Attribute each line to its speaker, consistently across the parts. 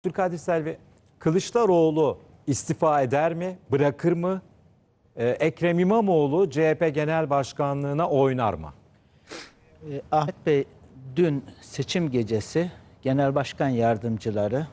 Speaker 1: Abdülkadir Selvi, Kılıçdaroğlu istifa eder mi, bırakır mı? Ee, Ekrem İmamoğlu CHP Genel Başkanlığına oynar mı?
Speaker 2: Ee, Ahmet Bey dün seçim gecesi genel başkan yardımcıları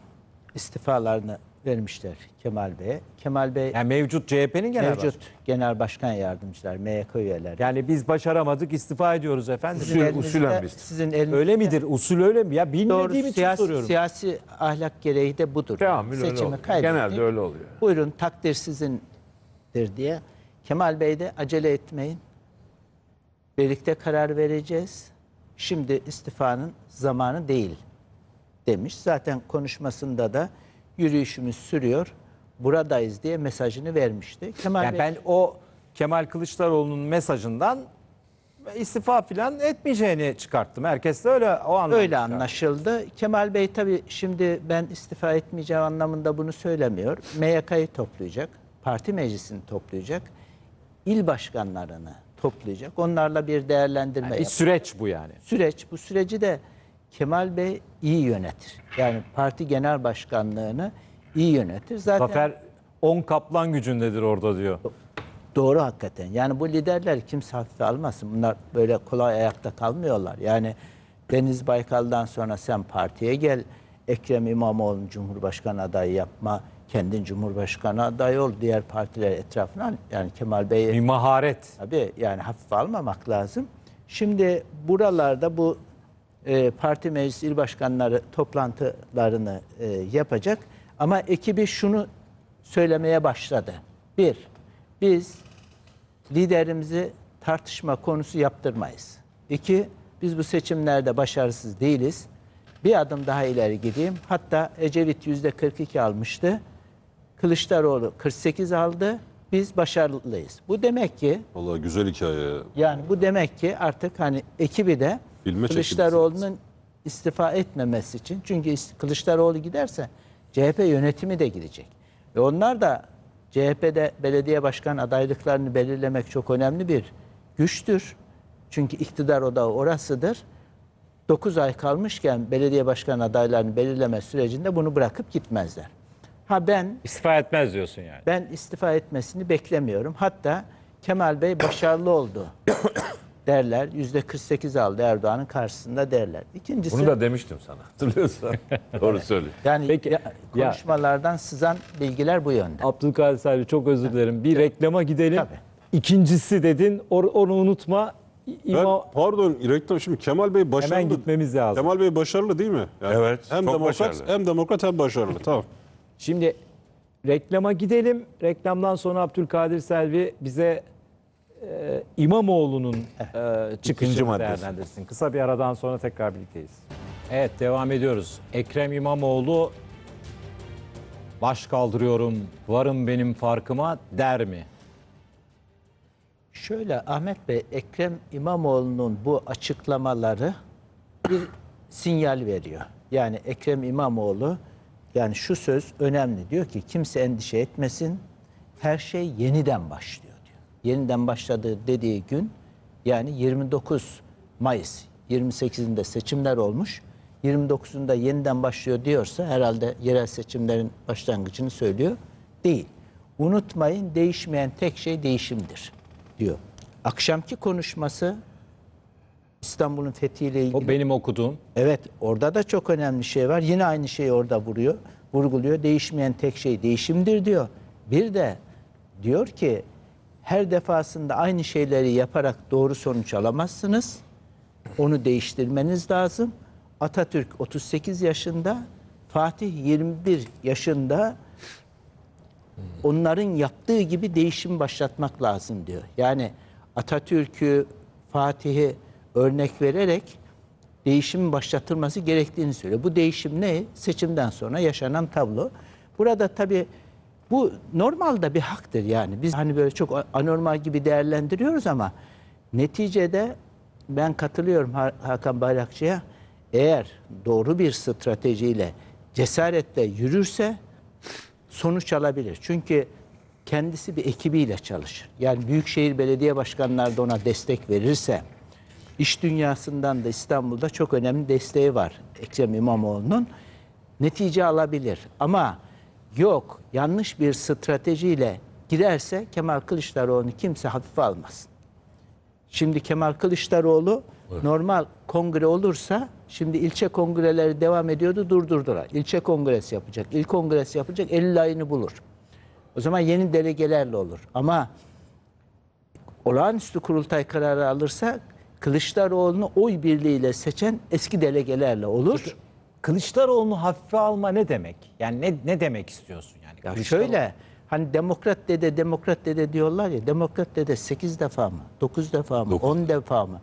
Speaker 2: istifalarını vermişler Kemal Bey'e. Kemal Bey
Speaker 1: Yani mevcut CHP'nin genel
Speaker 2: mevcut
Speaker 1: başkanı.
Speaker 2: genel başkan yardımcılar, MYK üyeleri.
Speaker 1: Yani biz başaramadık istifa ediyoruz efendim.
Speaker 2: Sizin
Speaker 3: Usul-
Speaker 2: elinizde-
Speaker 3: usulen biz.
Speaker 2: Sizin elinizde
Speaker 1: Öyle midir? Usul öyle mi? Ya bilmediğim
Speaker 2: doğru
Speaker 1: için
Speaker 2: siyasi,
Speaker 1: soruyorum.
Speaker 2: siyasi ahlak gereği de budur.
Speaker 3: Teamül öyle oluyor.
Speaker 2: kaybettik.
Speaker 3: Genelde öyle oluyor.
Speaker 2: Buyurun takdir sizindir diye. Kemal Bey de acele etmeyin. Birlikte karar vereceğiz. Şimdi istifanın zamanı değil demiş. Zaten konuşmasında da yürüyüşümüz sürüyor. Buradayız diye mesajını vermişti. Kemal
Speaker 1: Yani
Speaker 2: Bey
Speaker 1: ben o Kemal Kılıçdaroğlu'nun mesajından istifa falan etmeyeceğini çıkarttım. Herkes de öyle o anlamda.
Speaker 2: öyle
Speaker 1: çıkarttı.
Speaker 2: anlaşıldı. Kemal Bey tabii şimdi ben istifa etmeyeceğim anlamında bunu söylemiyor. MYK'yı toplayacak, parti meclisini toplayacak, il başkanlarını toplayacak. Onlarla bir değerlendirme
Speaker 1: Bir
Speaker 2: yapacak.
Speaker 1: süreç bu yani.
Speaker 2: süreç. Bu süreci de Kemal Bey iyi yönetir. Yani parti genel başkanlığını iyi yönetir. Zaten
Speaker 1: Zafer 10 kaplan gücündedir orada diyor.
Speaker 2: doğru hakikaten. Yani bu liderler kimse hafife almasın. Bunlar böyle kolay ayakta kalmıyorlar. Yani Deniz Baykal'dan sonra sen partiye gel. Ekrem İmamoğlu'nu Cumhurbaşkanı adayı yapma. Kendin Cumhurbaşkanı adayı ol. Diğer partiler etrafına al. yani Kemal Bey'i
Speaker 1: Bir maharet.
Speaker 2: Tabii yani hafife almamak lazım. Şimdi buralarda bu e, parti meclis il başkanları toplantılarını e, yapacak. Ama ekibi şunu söylemeye başladı. Bir, biz liderimizi tartışma konusu yaptırmayız. İki, biz bu seçimlerde başarısız değiliz. Bir adım daha ileri gideyim. Hatta Ecevit yüzde 42 almıştı. Kılıçdaroğlu 48 aldı. Biz başarılıyız. Bu demek ki
Speaker 4: Vallahi güzel hikaye. ya.
Speaker 2: yani bu demek ki artık hani ekibi de
Speaker 4: Filme
Speaker 2: Kılıçdaroğlu'nun istifa etmemesi için çünkü Kılıçdaroğlu giderse CHP yönetimi de gidecek. Ve onlar da CHP'de belediye başkan adaylıklarını belirlemek çok önemli bir güçtür. Çünkü iktidar odağı orasıdır. 9 ay kalmışken belediye başkan adaylarını belirleme sürecinde bunu bırakıp gitmezler. Ha ben
Speaker 1: İstifa etmez diyorsun yani.
Speaker 2: ben istifa etmesini beklemiyorum. Hatta Kemal Bey başarılı oldu derler. Yüzde 48 aldı Erdoğan'ın karşısında derler. İkincisi
Speaker 3: Bunu da demiştim sana. Hatırlıyorsan. Doğru söyle.
Speaker 2: yani
Speaker 1: Peki,
Speaker 2: ya-
Speaker 1: ya-
Speaker 2: konuşmalardan sızan bilgiler bu yönde.
Speaker 1: Abdülkadir Selvi çok özür dilerim. Bir reklama gidelim.
Speaker 2: Tabii.
Speaker 1: İkincisi dedin. or- onu unutma.
Speaker 4: Ben,
Speaker 1: İma,
Speaker 4: pardon reklam şimdi Kemal Bey başarılı.
Speaker 1: hemen gitmemiz lazım.
Speaker 4: Kemal Bey başarılı değil mi? Yani
Speaker 3: Evet,
Speaker 4: Hem
Speaker 3: çok
Speaker 4: demokrat
Speaker 3: başarılı.
Speaker 4: hem demokrat hem başarılı. Tamam.
Speaker 1: Şimdi reklama gidelim. Reklamdan sonra Abdülkadir Selvi bize e, İmamoğlu'nun e, çıkışını
Speaker 3: maddesi.
Speaker 1: değerlendirsin. Kısa bir aradan sonra tekrar birlikteyiz. Evet devam ediyoruz. Ekrem İmamoğlu baş kaldırıyorum varım benim farkıma der mi?
Speaker 2: Şöyle Ahmet Bey, Ekrem İmamoğlu'nun bu açıklamaları bir sinyal veriyor. Yani Ekrem İmamoğlu yani şu söz önemli. Diyor ki kimse endişe etmesin. Her şey yeniden başlıyor. Yeniden başladığı dediği gün yani 29 Mayıs 28'inde seçimler olmuş. 29'unda yeniden başlıyor diyorsa herhalde yerel seçimlerin başlangıcını söylüyor. Değil. Unutmayın değişmeyen tek şey değişimdir diyor. Akşamki konuşması İstanbul'un fethiyle ilgili.
Speaker 1: O benim okuduğum.
Speaker 2: Evet orada da çok önemli şey var. Yine aynı şeyi orada vuruyor, vurguluyor. Değişmeyen tek şey değişimdir diyor. Bir de diyor ki her defasında aynı şeyleri yaparak doğru sonuç alamazsınız. Onu değiştirmeniz lazım. Atatürk 38 yaşında, Fatih 21 yaşında onların yaptığı gibi değişim başlatmak lazım diyor. Yani Atatürk'ü, Fatih'i örnek vererek değişim başlatılması gerektiğini söylüyor. Bu değişim ne? Seçimden sonra yaşanan tablo. Burada tabii bu normalde bir haktır yani. Biz hani böyle çok anormal gibi değerlendiriyoruz ama neticede ben katılıyorum Ha- Hakan Bayrakçı'ya. Eğer doğru bir stratejiyle, cesaretle yürürse sonuç alabilir. Çünkü kendisi bir ekibiyle çalışır. Yani Büyükşehir Belediye Başkanları da ona destek verirse, iş dünyasından da İstanbul'da çok önemli desteği var Ekrem İmamoğlu'nun. netice alabilir. Ama yok yanlış bir stratejiyle girerse Kemal Kılıçdaroğlu'nu kimse hafife almaz. Şimdi Kemal Kılıçdaroğlu normal kongre olursa şimdi ilçe kongreleri devam ediyordu durdurdular. İlçe kongresi yapacak, il kongresi yapacak 50 ayını bulur. O zaman yeni delegelerle olur. Ama olağanüstü kurultay kararı alırsa Kılıçdaroğlu'nu oy birliğiyle seçen eski delegelerle olur.
Speaker 1: Kılıçdaroğlu'nu hafife alma ne demek? Yani ne ne demek istiyorsun yani?
Speaker 2: Ya
Speaker 1: Kılıçdaroğlu-
Speaker 2: şöyle hani demokrat dede demokrat dede diyorlar ya demokrat dede 8 defa mı 9 defa mı 10 defa mı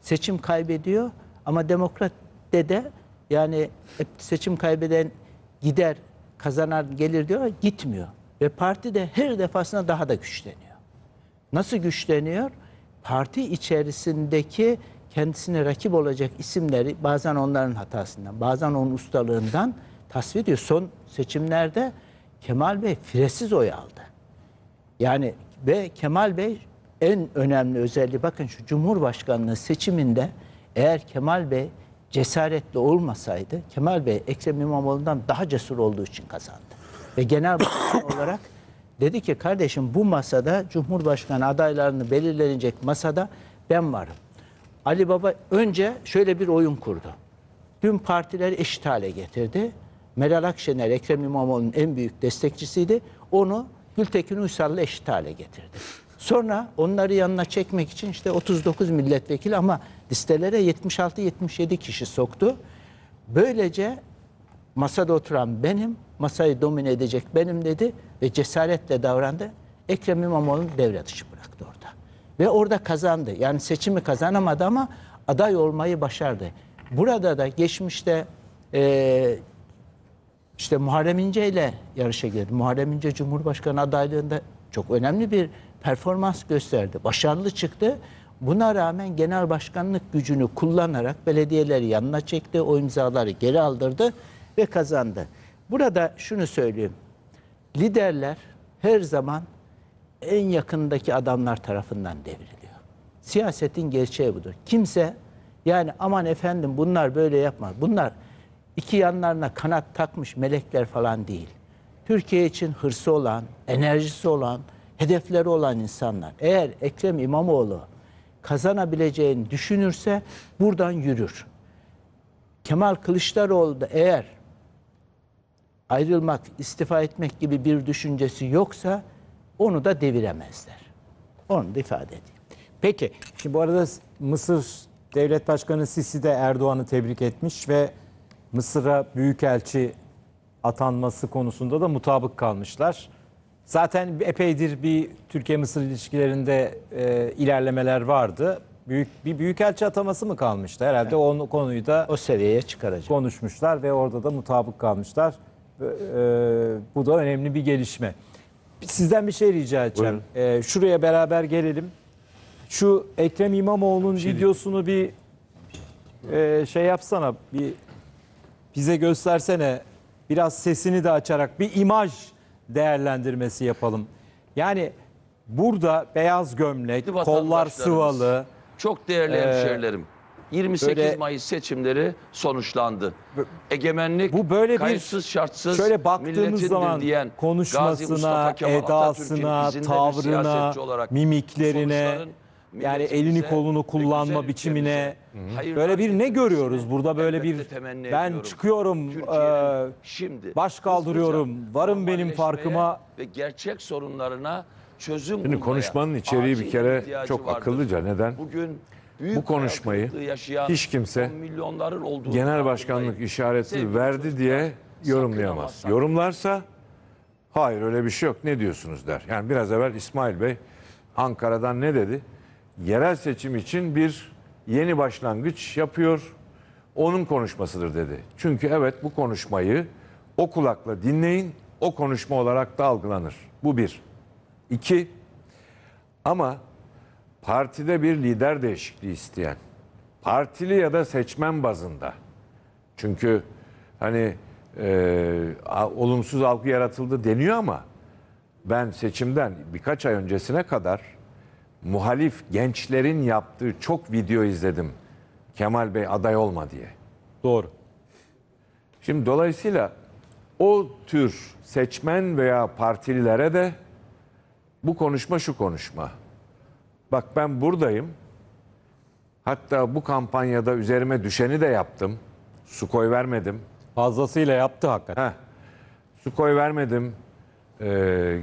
Speaker 2: seçim kaybediyor ama demokrat dede yani hep seçim kaybeden gider kazanar gelir diyor gitmiyor ve parti de her defasında daha da güçleniyor. Nasıl güçleniyor? Parti içerisindeki kendisine rakip olacak isimleri bazen onların hatasından, bazen onun ustalığından tasvir ediyor. Son seçimlerde Kemal Bey firesiz oy aldı. Yani ve Kemal Bey en önemli özelliği bakın şu Cumhurbaşkanlığı seçiminde eğer Kemal Bey cesaretli olmasaydı Kemal Bey Ekrem İmamoğlu'ndan daha cesur olduğu için kazandı. Ve genel başkan olarak dedi ki kardeşim bu masada Cumhurbaşkanı adaylarını belirlenecek masada ben varım. Ali Baba önce şöyle bir oyun kurdu. Tüm partileri eşit hale getirdi. Meral Akşener Ekrem İmamoğlu'nun en büyük destekçisiydi. Onu Gültekin Uysal'la eşit hale getirdi. Sonra onları yanına çekmek için işte 39 milletvekili ama listelere 76-77 kişi soktu. Böylece masada oturan benim, masayı domine edecek benim dedi ve cesaretle davrandı. Ekrem İmamoğlu'nu devre dışı bıraktı. Ve orada kazandı. Yani seçimi kazanamadı ama aday olmayı başardı. Burada da geçmişte eee işte Muharrem İnce ile yarışa girdi. Muharrem İnce Cumhurbaşkanı adaylığında çok önemli bir performans gösterdi. Başarılı çıktı. Buna rağmen genel başkanlık gücünü kullanarak belediyeleri yanına çekti. O imzaları geri aldırdı ve kazandı. Burada şunu söyleyeyim. Liderler her zaman en yakındaki adamlar tarafından devriliyor. Siyasetin gerçeği budur. Kimse yani aman efendim bunlar böyle yapmaz. Bunlar iki yanlarına kanat takmış melekler falan değil. Türkiye için hırsı olan, enerjisi olan, hedefleri olan insanlar. Eğer Ekrem İmamoğlu kazanabileceğini düşünürse buradan yürür. Kemal Kılıçdaroğlu da eğer ayrılmak, istifa etmek gibi bir düşüncesi yoksa onu da deviremezler. Onu da ifade edeyim.
Speaker 1: Peki şimdi bu arada Mısır Devlet Başkanı Sisi de Erdoğan'ı tebrik etmiş ve Mısır'a büyükelçi atanması konusunda da mutabık kalmışlar. Zaten epeydir bir Türkiye-Mısır ilişkilerinde e, ilerlemeler vardı. Büyük bir büyükelçi ataması mı kalmıştı? Herhalde o konuyu da
Speaker 2: O seviyeye çıkaracak.
Speaker 1: konuşmuşlar ve orada da mutabık kalmışlar. E, bu da önemli bir gelişme. Sizden bir şey rica edeceğim. E, şuraya beraber gelelim. Şu Ekrem İmamoğlu'nun videosunu bir e, şey yapsana, bir bize göstersene. Biraz sesini de açarak bir imaj değerlendirmesi yapalım. Yani burada beyaz gömlek,
Speaker 5: Kıymetli
Speaker 1: kollar
Speaker 5: vatandaşlarımız,
Speaker 1: sıvalı,
Speaker 5: Çok değerli
Speaker 1: Ee,
Speaker 5: hemşerilerim. 28
Speaker 1: böyle-
Speaker 5: Mayıs seçimleri sonuçlandı. Egemenlik
Speaker 1: Bu böyle bir
Speaker 5: kayıtsız şartsız
Speaker 1: şöyle baktığımız
Speaker 5: milletindir
Speaker 1: zaman
Speaker 5: diyen Gazi
Speaker 1: konuşmasına,
Speaker 5: Mustafa Kemal Atatürk'ün
Speaker 1: edasına,
Speaker 5: izinde bir
Speaker 1: tavrına,
Speaker 5: siyasetçi olarak
Speaker 1: mimiklerine,
Speaker 5: sonuçların
Speaker 1: yani
Speaker 5: milletimize
Speaker 1: elini kolunu
Speaker 5: ve
Speaker 1: kullanma
Speaker 5: güzel
Speaker 1: biçimine
Speaker 5: ülkemize hayırlar
Speaker 1: böyle bir ne görüyoruz? Burada böyle bir
Speaker 5: temenni
Speaker 1: ben
Speaker 5: ediyorum.
Speaker 1: çıkıyorum
Speaker 5: Türkiye'nin
Speaker 1: e,
Speaker 5: şimdi
Speaker 1: baş kaldırıyorum,
Speaker 5: hızlıca
Speaker 1: varım benim
Speaker 5: normalleşmeye
Speaker 1: farkıma.
Speaker 5: ve gerçek sorunlarına çözüm
Speaker 3: Şimdi
Speaker 5: bulmaya
Speaker 3: konuşmanın içeriği bir kere
Speaker 5: ihtiyacı
Speaker 3: çok
Speaker 5: vardır.
Speaker 3: akıllıca. Neden?
Speaker 5: Bugün büyük
Speaker 3: Bu konuşmayı
Speaker 5: yaşayan
Speaker 3: hiç kimse
Speaker 5: on milyonların olduğu
Speaker 3: Genel başkanlık işareti verdi diye yorumlayamaz. Yorumlarsa hayır öyle bir şey yok ne diyorsunuz der. Yani biraz evvel İsmail Bey Ankara'dan ne dedi? Yerel seçim için bir yeni başlangıç yapıyor. Onun konuşmasıdır dedi. Çünkü evet bu konuşmayı o kulakla dinleyin. O konuşma olarak da algılanır. Bu bir. İki, ama partide bir lider değişikliği isteyen, partili ya da seçmen bazında. Çünkü hani e, olumsuz algı yaratıldı deniyor ama ben seçimden birkaç ay öncesine kadar muhalif gençlerin yaptığı çok video izledim. Kemal Bey aday olma diye.
Speaker 1: Doğru.
Speaker 3: Şimdi dolayısıyla o tür seçmen veya partililere de bu konuşma şu konuşma. Bak ben buradayım. Hatta bu kampanyada üzerime düşeni de yaptım. Su koy vermedim.
Speaker 1: Fazlasıyla yaptı hakikaten.
Speaker 3: Heh. Su koy vermedim. Ee,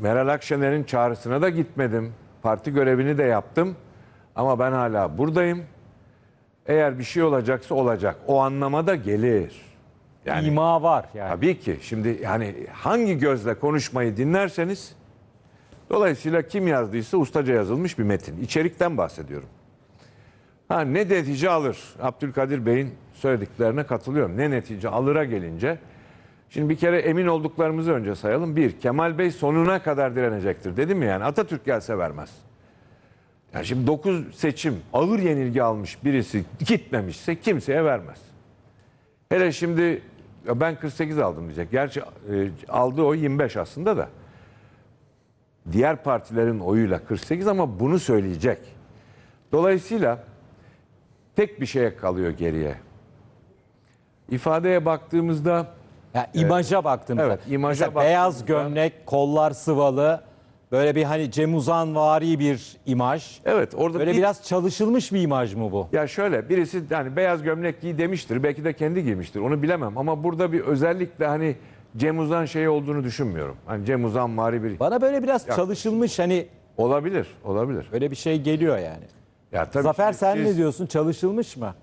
Speaker 3: Meral Akşener'in çağrısına da gitmedim. Parti görevini de yaptım. Ama ben hala buradayım. Eğer bir şey olacaksa olacak. O anlamada gelir. Yani
Speaker 1: İma var yani.
Speaker 3: tabii ki. Şimdi yani hangi gözle konuşmayı dinlerseniz dolayısıyla kim yazdıysa ustaca yazılmış bir metin. İçerikten bahsediyorum. Ha ne netice alır? Abdülkadir Bey'in söylediklerine katılıyorum. Ne netice alır'a gelince Şimdi bir kere emin olduklarımızı önce sayalım. Bir, Kemal Bey sonuna kadar direnecektir. Dedim mi yani Atatürk gelse vermez. Yani şimdi 9 seçim ağır yenilgi almış birisi gitmemişse kimseye vermez. Hele şimdi ya ben 48 aldım diyecek. Gerçi e, aldığı o 25 aslında da. Diğer partilerin oyuyla 48 ama bunu söyleyecek. Dolayısıyla tek bir şeye kalıyor geriye. İfadeye baktığımızda
Speaker 1: Ya imaja.
Speaker 3: Evet,
Speaker 1: zaten.
Speaker 3: imaja
Speaker 1: Mesela beyaz
Speaker 3: baktığımızda-
Speaker 1: gömlek, kollar sıvalı. Böyle bir hani Cem Uzanvari bir imaj.
Speaker 3: evet orada
Speaker 1: Böyle
Speaker 3: bir-
Speaker 1: biraz çalışılmış bir imaj mı bu?
Speaker 3: Ya şöyle birisi yani beyaz gömlek giy demiştir. Belki de kendi giymiştir. Onu bilemem ama burada bir özellikle hani Cem Uzan şey olduğunu düşünmüyorum. Hani Cem Uzan mari bir
Speaker 1: Bana böyle biraz çalışılmış hani
Speaker 3: olabilir. Olabilir.
Speaker 1: böyle bir şey geliyor yani.
Speaker 3: Ya tabii
Speaker 1: Zafer
Speaker 3: şimdi
Speaker 1: sen
Speaker 3: siz-
Speaker 1: ne diyorsun? Çalışılmış mı?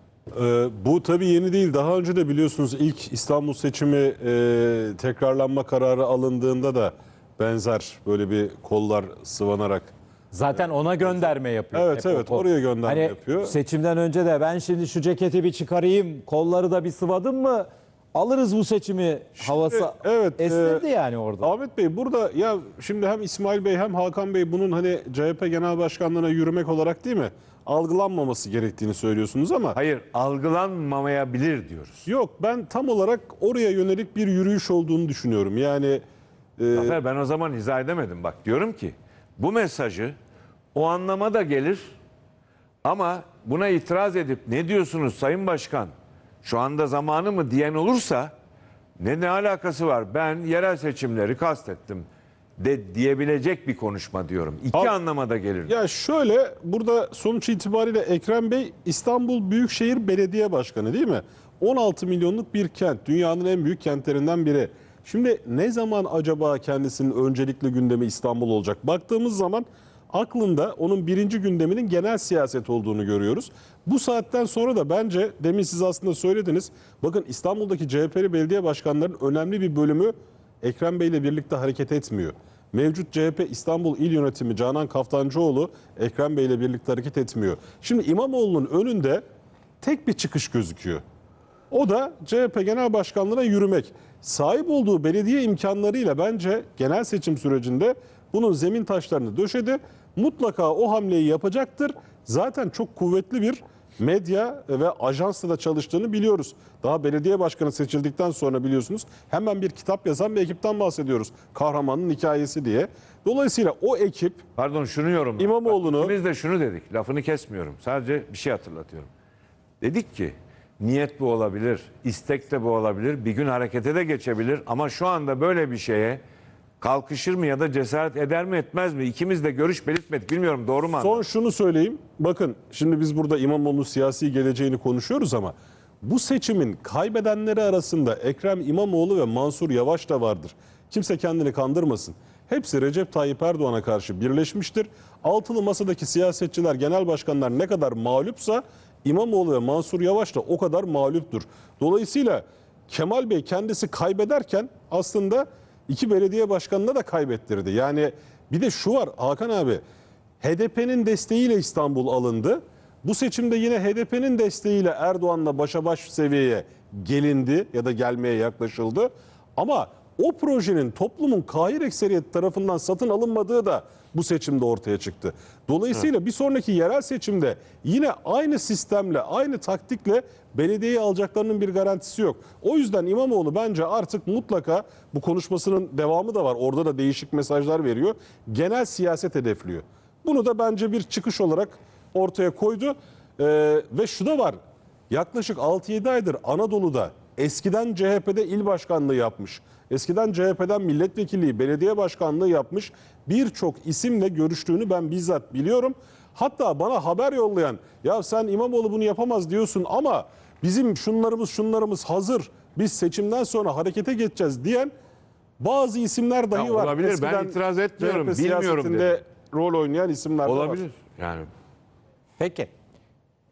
Speaker 4: Ee, bu tabii yeni değil. Daha önce de biliyorsunuz ilk İstanbul seçimi e, tekrarlanma kararı alındığında da benzer böyle bir kollar sıvanarak
Speaker 1: Zaten ona gönderme yapıyor.
Speaker 4: Evet,
Speaker 1: Hep o
Speaker 4: evet,
Speaker 1: kol.
Speaker 4: oraya gönderme
Speaker 1: hani
Speaker 4: yapıyor.
Speaker 1: Seçimden önce de ben şimdi şu ceketi bir çıkarayım, kolları da bir sıvadım mı alırız bu seçimi havası
Speaker 4: evet,
Speaker 1: estirdi
Speaker 4: e,
Speaker 1: yani orada.
Speaker 4: Ahmet Bey burada ya şimdi hem İsmail Bey hem Hakan Bey bunun hani CHP Genel Başkanlığı'na yürümek olarak değil mi? Algılanmaması gerektiğini söylüyorsunuz ama
Speaker 3: Hayır algılanmamayabilir diyoruz.
Speaker 4: yok ben tam olarak oraya yönelik bir yürüyüş olduğunu düşünüyorum. Yani e,
Speaker 3: Zafer ben o zaman izah edemedim. Bak diyorum ki bu mesajı o anlama da gelir ama buna itiraz edip ne diyorsunuz Sayın Başkan şu anda zamanı mı diyen olursa ne ne alakası var ben yerel seçimleri kastettim de diyebilecek bir konuşma diyorum. İki
Speaker 4: Abi-
Speaker 3: anlamada gelir.
Speaker 4: Ya şöyle burada sonuç itibariyle Ekrem Bey İstanbul Büyükşehir Belediye Başkanı değil mi? 16 milyonluk bir kent. Dünyanın en büyük kentlerinden biri. Şimdi ne zaman acaba kendisinin öncelikli gündemi İstanbul olacak? Baktığımız zaman aklında onun birinci gündeminin genel siyaset olduğunu görüyoruz. Bu saatten sonra da bence demin siz aslında söylediniz. Bakın İstanbul'daki CHP'li belediye başkanlarının önemli bir bölümü Ekrem Bey ile birlikte hareket etmiyor. Mevcut CHP İstanbul İl Yönetimi Canan Kaftancıoğlu Ekrem Bey ile birlikte hareket etmiyor. Şimdi İmamoğlu'nun önünde tek bir çıkış gözüküyor. O da CHP Genel Başkanlığı'na yürümek. Sahip olduğu belediye imkanlarıyla bence genel seçim sürecinde bunun zemin taşlarını döşedi. Mutlaka o hamleyi yapacaktır. Zaten çok kuvvetli bir medya ve ajansla da çalıştığını biliyoruz. Daha belediye başkanı seçildikten sonra biliyorsunuz hemen bir kitap yazan bir ekipten bahsediyoruz. Kahramanın hikayesi diye. Dolayısıyla o ekip
Speaker 3: Pardon şunu yorumladım.
Speaker 4: İmamoğlu'nu-
Speaker 3: Bak, ikimiz de şunu dedik. Lafını kesmiyorum. Sadece bir şey hatırlatıyorum. Dedik ki niyet bu olabilir, istek de bu olabilir, bir gün harekete de geçebilir ama şu anda böyle bir şeye kalkışır mı ya da cesaret eder mi etmez mi? İkimiz de görüş belirtmedik. Bilmiyorum doğru mu anladım?
Speaker 4: Son şunu söyleyeyim. Bakın şimdi biz burada İmamoğlu'nun siyasi geleceğini konuşuyoruz ama bu seçimin kaybedenleri arasında Ekrem İmamoğlu ve Mansur Yavaş da vardır. Kimse kendini kandırmasın. Hepsi Recep Tayyip Erdoğan'a karşı birleşmiştir. Altılı masadaki siyasetçiler, genel başkanlar ne kadar mağlupsa İmamoğlu ve Mansur Yavaş da o kadar mağluptur. Dolayısıyla Kemal Bey kendisi kaybederken aslında iki belediye başkanına da kaybettirdi. Yani bir de şu var Hakan abi HDP'nin desteğiyle İstanbul alındı. Bu seçimde yine HDP'nin desteğiyle Erdoğan'la başa baş seviyeye gelindi ya da gelmeye yaklaşıldı. Ama o projenin toplumun kahir ekseriyeti tarafından satın alınmadığı da bu seçimde ortaya çıktı. Dolayısıyla bir sonraki yerel seçimde yine aynı sistemle, aynı taktikle belediyeyi alacaklarının bir garantisi yok. O yüzden İmamoğlu bence artık mutlaka bu konuşmasının devamı da var. Orada da değişik mesajlar veriyor. Genel siyaset hedefliyor. Bunu da bence bir çıkış olarak ortaya koydu. Ee, ve şu da var. Yaklaşık 6-7 aydır Anadolu'da eskiden CHP'de il başkanlığı yapmış. Eskiden CHP'den milletvekilliği, belediye başkanlığı yapmış birçok isimle görüştüğünü ben bizzat biliyorum. Hatta bana haber yollayan ya sen İmamoğlu bunu yapamaz diyorsun ama bizim şunlarımız şunlarımız hazır. Biz seçimden sonra harekete geçeceğiz diyen bazı isimler dahi
Speaker 3: Ya
Speaker 4: var.
Speaker 3: olabilir, ben
Speaker 4: Eskiden
Speaker 3: itiraz etmiyorum,
Speaker 4: CHP
Speaker 3: bilmiyorum
Speaker 4: siyasetinde
Speaker 3: dedim.
Speaker 4: rol oynayan isimler de var.
Speaker 3: Olabilir. Yani
Speaker 1: Peki.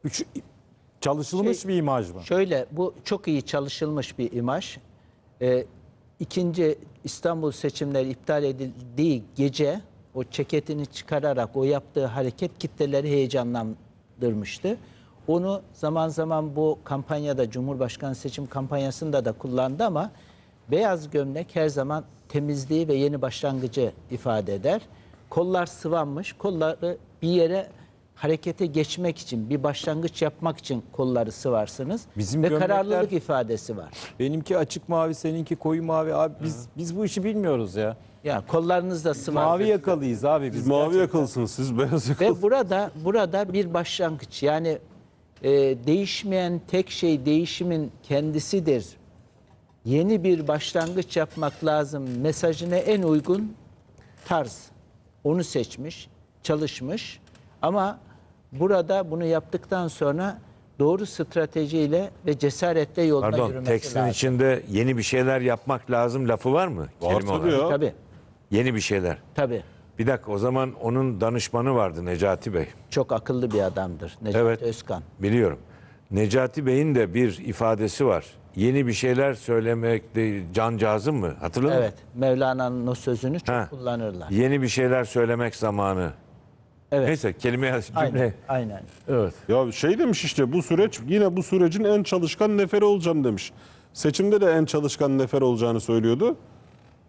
Speaker 1: Üç, çalışılmış
Speaker 2: Şey-
Speaker 1: bir imaj mı?
Speaker 2: Şöyle bu çok iyi çalışılmış bir imaj. Ee, ikinci İstanbul seçimleri iptal edildiği gece o ceketini çıkararak o yaptığı hareket kitleleri heyecanlandırmıştı. Onu zaman zaman bu kampanyada Cumhurbaşkanı seçim kampanyasında da kullandı ama beyaz gömlek her zaman temizliği ve yeni başlangıcı ifade eder. Kollar sıvanmış, kolları bir yere harekete geçmek için, bir başlangıç yapmak için kolları sıvarsınız.
Speaker 1: Bizim
Speaker 2: ve
Speaker 1: gömlekler-
Speaker 2: kararlılık ifadesi var.
Speaker 1: Benimki açık mavi, seninki koyu mavi. Abi biz biz bu işi bilmiyoruz ya.
Speaker 2: Yani kollarınız da sıvar.
Speaker 1: Mavi yakalıyız abi biz.
Speaker 4: Siz mavi yakalısınız, siz beyaz yakalısınız.
Speaker 2: Ve burada burada bir başlangıç. Yani e, değişmeyen tek şey değişimin kendisidir. Yeni bir başlangıç yapmak lazım. Mesajına en uygun tarz. Onu seçmiş, çalışmış. Ama burada bunu yaptıktan sonra doğru stratejiyle ve cesaretle yoluna
Speaker 3: pardon
Speaker 2: yürümesi
Speaker 3: tekstin
Speaker 2: lazım.
Speaker 3: içinde yeni bir şeyler yapmak lazım lafı var mı?
Speaker 4: Var
Speaker 3: Kelime
Speaker 4: tabii
Speaker 3: olarak.
Speaker 4: ya.
Speaker 2: Tabii,
Speaker 3: Yeni bir şeyler.
Speaker 2: tabii.
Speaker 3: Bir dakika o zaman onun danışmanı vardı Necati Bey.
Speaker 2: Çok akıllı bir adamdır Necati
Speaker 3: Evet.
Speaker 2: Özkan.
Speaker 3: Biliyorum. Necati Bey'in de bir ifadesi var. Yeni bir şeyler söylemek de cancağızım mı? Hatırladın mı?
Speaker 2: Evet, Mevlana'nın o sözünü çok
Speaker 3: Ha.
Speaker 2: kullanırlar.
Speaker 3: Yeni bir şeyler söylemek zamanı.
Speaker 2: Evet.
Speaker 3: Neyse kelime cümle.
Speaker 2: Aynen, aynen.
Speaker 3: Evet.
Speaker 4: Ya şey demiş işte bu süreç yine bu sürecin en çalışkan neferi olacağım demiş. Seçimde de en çalışkan nefer olacağını söylüyordu.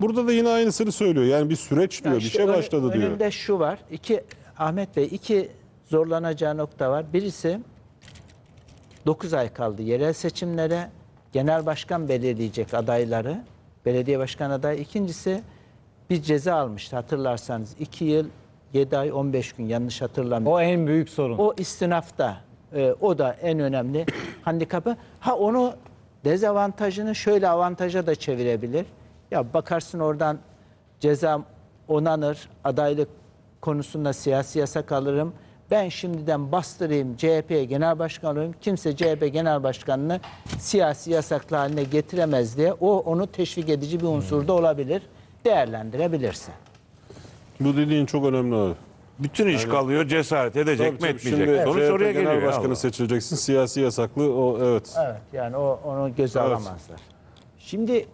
Speaker 4: Burada da yine aynısını söylüyor. Yani bir süreç diyor,
Speaker 2: Ya
Speaker 4: bir
Speaker 2: işte
Speaker 4: şey başladı diyor.
Speaker 2: Önünde şu var. İki Ahmet Bey iki zorlanacağı nokta var. Birisi 9 ay kaldı yerel seçimlere. Genel başkan belirleyecek adayları. Belediye başkan adayı. İkincisi bir ceza almıştı hatırlarsanız. 2 yıl 7 ay 15 gün yanlış hatırlamıyorum.
Speaker 1: O en büyük sorun.
Speaker 2: O istinafta e, o da en önemli handikapı. Ha onu dezavantajını şöyle avantaja da çevirebilir. Ya bakarsın oradan ceza onanır, adaylık konusunda siyasi yasak alırım. Ben şimdiden bastırayım CHP'ye genel başkan olayım. Kimse CHP genel başkanını siyasi yasaklı haline getiremez diye o onu teşvik edici bir unsur da olabilir. Değerlendirebilirse.
Speaker 4: Bu dediğin çok önemli abi.
Speaker 3: Bütün iş kalıyor cesaret edecek
Speaker 4: Tabii,
Speaker 3: mi
Speaker 4: tabii.
Speaker 3: etmeyecek.
Speaker 4: Şimdi
Speaker 3: Sonuç
Speaker 4: CHP
Speaker 3: oraya
Speaker 4: genel
Speaker 3: geliyor.
Speaker 4: başkanı
Speaker 3: Allah.
Speaker 4: seçileceksin. Siyasi yasaklı o evet.
Speaker 2: Evet yani o onu göze
Speaker 4: Evet.
Speaker 2: alamazlar. Şimdi